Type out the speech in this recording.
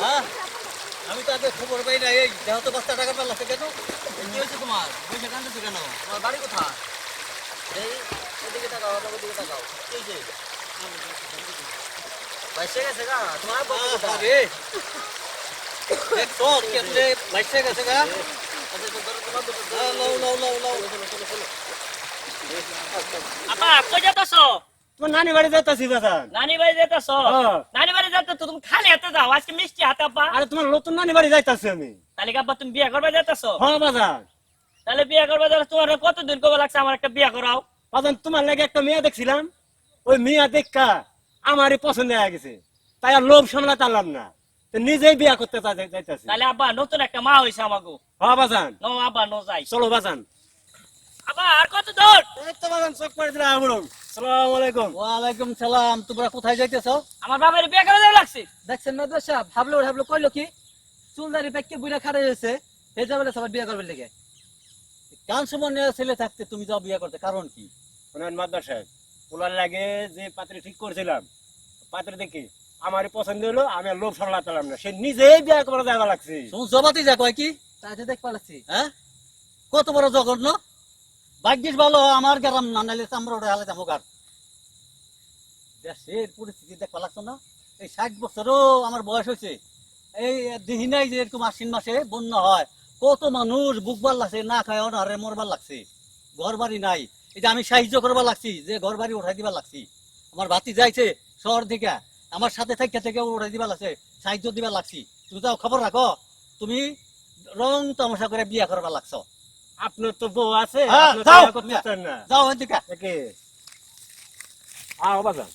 হ্যাঁ আমি তো আগে খবর পাই না এই দেহ তো বস্তা টাকা পেলাম কেন? এই কি হয়েছে তোমার? পয়সা কান্দছো কেন? তোমার বাড়ি কোথায়? এই ওদিকে টাকাও আমার ওদিকে টাকাও কি হয়েছে? পয়সা গেছে গা তোমার বাড়ি কোথায়? দেখছ কেমনে পয়সা গেছে গা? আচ্ছা তো ধরো তোমার দুটো লও লও লও লও চলো চলো চলো। আপা কই যেতেছো তোমার নানি বাড়ি বাজান নানি বাড়ি যেতেছো। নানি বাড়ি যেতে তো তুমি খালি হাতে যাও আজকে মিষ্টি হাতে আপা। আরে তোমার নতুন নানি বাড়ি যাইতাছি আমি। তাহলে তুমি বিয়ে করবে যেতেছো হ্যাঁ বাজান তাহলে বিয়ে করবে তোমার কতদিন কবে লাগছে আমার একটা বিয়ে করাও? বাজান তোমার লাগে একটা মেয়ে দেখছিলাম। ওই মেয়ে দেখা আমারই পছন্দ হয়ে গেছে। তাই আর লোভ সামলাতে পারলাম না। নিজেই বিয়া করতে চা- যাইতাছি। তাহলে আব্বা নতুন একটা মা হয়েছে আমাকে হ্যাঁ বাজান নো আব্বা নো যাই। চলো বাজান আর কত দূর? এই তো বাজান চোখ করে দিলাম আমরম সালাম আলাইকুম। ওয়ালাইকুম সালাম তোমরা কোথায় যাইতেছো? আমার বাবার বিয়ে করে যাবে লাগছে? দেখছেন মেদর সাহেব ভাবলো ভাবলো কইলো কি? চুলদারি পেকে বুড়া খাড়া হয়েছে এই যাবে সবার বিয়ে করবে লেগে। কান সুমনের ছেলে থাকতে তুমি যাও বিয়ে করতে কারণ কি? শোনেন মাদ্দার সাহেব ওনার লাগে যে পাত্রে ঠিক করেছিলাম পাত্রে দেখি আমার পছন্দ হলো আমি লোভ সামলাতে না সে নিজেই বিয়ে করে যাওয়া লাগছে। যা কয় কি? দেখ পালাচ্ছি হ্যাঁ? কত বড় জঘন্য? ভাগ্যিস ভালো, আমার গ্রাম না নাইলে আমরা ওটা হালে যাব গার দেশের পরিস্থিতি দেখবা লাগছো না। এই ষাট বছরও আমার বয়স হয়েছে। এই দিহি নাই যে এরকম আশ্বিন মাসে বন্যা হয়, কত মানুষ বুকবার লাগছে না খায় অনারে মরবার লাগছে। ঘর বাড়ি নাই। এই যে আমি সাহায্য করবার লাগছি, যে ঘর বাড়ি উঠাই দিবার লাগছি। আমার ভাতি যাইছে শহর দিকে, আমার সাথে থেকে থেকে উঠাই দিবার লাগছে, সাহায্য দিবার লাগছি। তুমি তাও খবর রাখো, তুমি রং তামাশা করে বিয়া করবার লাগছো। আপনার তো বউ আছে হ্যাঁ, যাও। যাও ওইদিকে একে। আও বাজান।